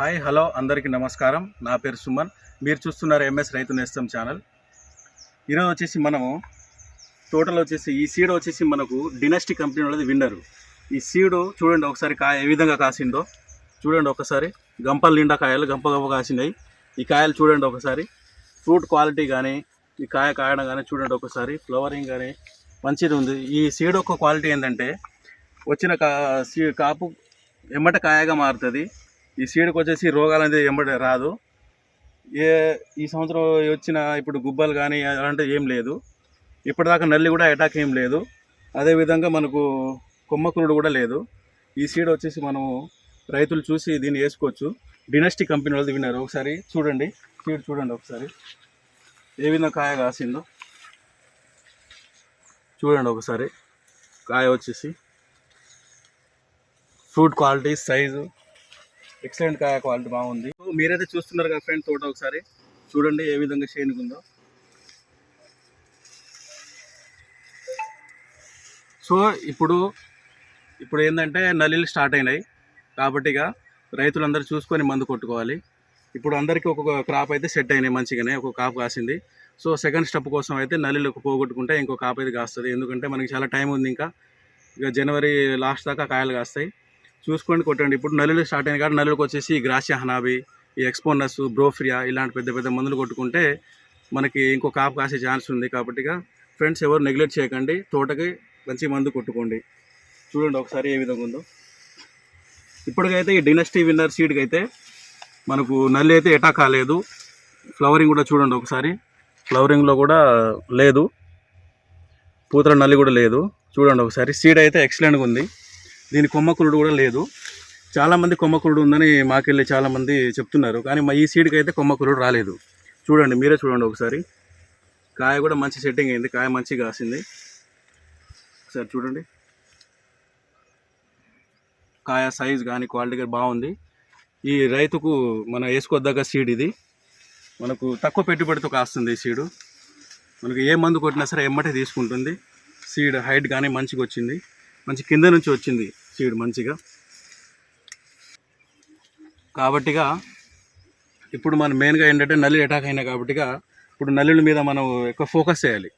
Hi hello అందరికీ నమస్కారం. నా పేరు సుమన్. మీరు చూస్తున్నారు ఎంఎస్ రైతు నేస్తం ఛానల్. ఈరోజు వచ్చేసి మనము టోటల్ వచ్చేసి ఈ సీడ్ వచ్చేసి మనకు డినస్టీ కంపెనీ వాళ్ళది విన్నరు. ఈ సీడ్ చూడండి ఒకసారి కాయ ఏ విధంగా కాసిందో. చూడండి ఒకసారి. గంపలు నిండా కాయలు గంప గంప కాసినాయి. ఈ కాయలు చూడండి ఒకసారి. ఫ్రూట్ క్వాలిటీ కానీ ఈ కాయ కాయడం కానీ చూడండి ఒకసారి. ఫ్లవరింగ్ కానీ మంచిది ఉంది. ఈ సీడ్ ఒక క్వాలిటీ ఏంటంటే వచ్చిన కా సీ కాపు ఎమ్మట కాయగా మారుతుంది. ఈ సీడ్కి వచ్చేసి రోగాలు అనేది వెంబడి రాదు. ఏ ఈ సంవత్సరం వచ్చిన ఇప్పుడు గుబ్బలు కానీ అలాంటివి ఏం లేదు. ఇప్పటిదాకా నల్లి కూడా అటాక్ ఏం లేదు. అదేవిధంగా మనకు కొమ్మకురుడు కూడా లేదు. ఈ సీడ్ వచ్చేసి మనం రైతులు చూసి దీన్ని వేసుకోవచ్చు. డినస్టీ కంపెనీ వాళ్ళది విన్నారు. ఒకసారి చూడండి. సీడ్ చూడండి ఒకసారి. ఏ విధంగా కాయ కాసిందో. చూడండి ఒకసారి. కాయ వచ్చేసి ఫ్రూట్ క్వాలిటీ సైజు ఎక్సలెంట్ కాయ క్వాలిటీ బాగుంది. సో మీరైతే చూస్తున్నారు కదా ఫ్రెండ్ తోట ఒకసారి. చూడండి ఏ విధంగా షేనింగ్ ఉందో. సో ఇప్పుడు ఇప్పుడు ఏంటంటే నల్లిలు స్టార్ట్ అయినాయి. కాబట్టి ఇక రైతులందరూ చూసుకొని మందు కొట్టుకోవాలి. ఇప్పుడు అందరికీ ఒక్కొక్క క్రాప్ అయితే సెట్ అయినాయి మంచిగానే ఒక కాపు కాసింది. సో సెకండ్ స్టెప్ కోసం అయితే నల్లిలు పోగొట్టుకుంటే ఇంకో కాపు అయితే కాస్తుంది. ఎందుకంటే మనకి చాలా టైం ఉంది ఇంకా. ఇక జనవరి లాస్ట్ దాకా కాయలు కాస్తాయి. చూసుకోండి కొట్టండి. ఇప్పుడు నల్లులు స్టార్ట్ అయిన కాబట్టి నల్లులకు వచ్చేసి ఈ గ్రాసియా హనాబి ఈ ఎక్స్పోనస్ బ్రోఫ్రియా ఇలాంటి పెద్ద పెద్ద మందులు కొట్టుకుంటే మనకి ఇంకో కాపు కాసే ఛాన్స్ ఉంది కాబట్టి ఫ్రెండ్స్ ఎవరు నెగ్లెక్ట్ చేయకండి. తోటకి మంచి మందు కొట్టుకోండి. చూడండి ఒకసారి ఏ విధంగా ఉందో. ఇప్పటికైతే ఈ డినస్టీ విన్నర్ సీడ్కి అయితే మనకు నల్లి అయితే ఎటా కాలేదు. ఫ్లవరింగ్ కూడా చూడండి ఒకసారి. ఫ్లవరింగ్లో కూడా లేదు. పూతల నల్లి కూడా లేదు. చూడండి ఒకసారి. సీడ్ అయితే ఎక్సలెంట్గా ఉంది. దీని కొమ్మకురుడు కూడా లేదు. చాలామంది కొమ్మకురుడు ఉందని మాకెళ్ళి చాలామంది చెప్తున్నారు. కానీ మా ఈ సీడ్కి అయితే కొమ్మకురుడు రాలేదు. చూడండి మీరే చూడండి ఒకసారి. కాయ కూడా మంచి సెట్టింగ్ అయింది. కాయ మంచిగా కాసింది. ఒకసారి చూడండి. కాయ సైజ్ కానీ క్వాలిటీ కానీ బాగుంది. ఈ రైతుకు మన వేసుకోదగ్గ సీడ్ ఇది. మనకు తక్కువ పెట్టుబడితో కాస్తుంది ఈ సీడు మనకు ఏ మందు కొట్టినా సరే ఎమ్మటే తీసుకుంటుంది. సీడ్ హైట్ కానీ మంచిగా వచ్చింది. మంచి కింద నుంచి వచ్చింది. సీడ్ మంచిగా కాబట్టిగా ఇప్పుడు మనం మెయిన్గా ఏంటంటే నల్లి అటాక్ అయినా కాబట్టిగా ఇప్పుడు నల్లుల మీద మనం ఎక్కువ ఫోకస్ చేయాలి.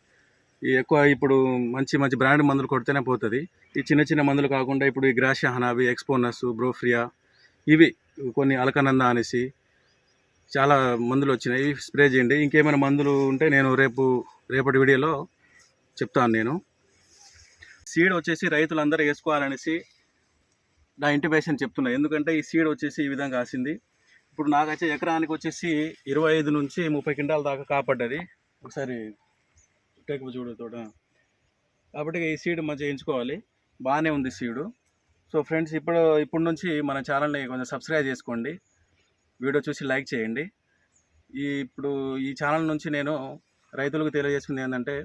ఈ ఎక్కువ ఇప్పుడు మంచి మంచి బ్రాండ్ మందులు కొడితేనే పోతుంది. ఈ చిన్న చిన్న మందులు కాకుండా ఇప్పుడు ఈ గ్రాషియా హనాబి ఎక్స్పోనస్ బ్రోఫ్రియా ఇవి కొన్ని అలకనంద అనేసి చాలా మందులు వచ్చినాయి. ఇవి స్ప్రే చేయండి. ఇంకేమైనా మందులు ఉంటే నేను రేపు రేపటి వీడియోలో చెప్తాను నేను. సీడ్ వచ్చేసి రైతులందరూ వేసుకోవాలనేసి నా ఇంటిమేషన్ చెప్తున్నా. ఎందుకంటే ఈ సీడ్ వచ్చేసి ఈ విధంగా కాసింది. ఇప్పుడు నాకైతే ఎకరానికి వచ్చేసి ఇరవై ఐదు నుంచి ముప్పై కింటాల దాకా కాపాడ్డది. ఒకసారి టేక్ చూడు తోట. కాబట్టి ఈ సీడ్ మంచిగా ఎంచుకోవాలి. బాగానే ఉంది సీడు. సో ఫ్రెండ్స్ ఇప్పుడు ఇప్పటి నుంచి మన ఛానల్ని కొంచెం సబ్స్క్రైబ్ చేసుకోండి. వీడియో చూసి లైక్ చేయండి. ఈ ఇప్పుడు ఈ ఛానల్ నుంచి నేను రైతులకు తెలియజేసింది ఏంటంటే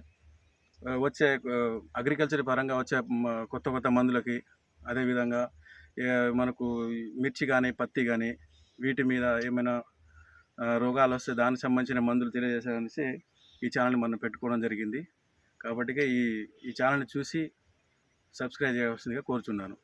వచ్చే అగ్రికల్చర్ పరంగా వచ్చే కొత్త కొత్త మందులకి అదేవిధంగా మనకు మిర్చి కానీ పత్తి కానీ వీటి మీద ఏమైనా రోగాలు వస్తే దానికి సంబంధించిన మందులు తెలియజేసేసి ఈ ఛానల్ని మనం పెట్టుకోవడం జరిగింది. కాబట్టి ఈ ఈ ఛానల్ని చూసి సబ్స్క్రైబ్ చేయవలసిందిగా కోరుచున్నాను.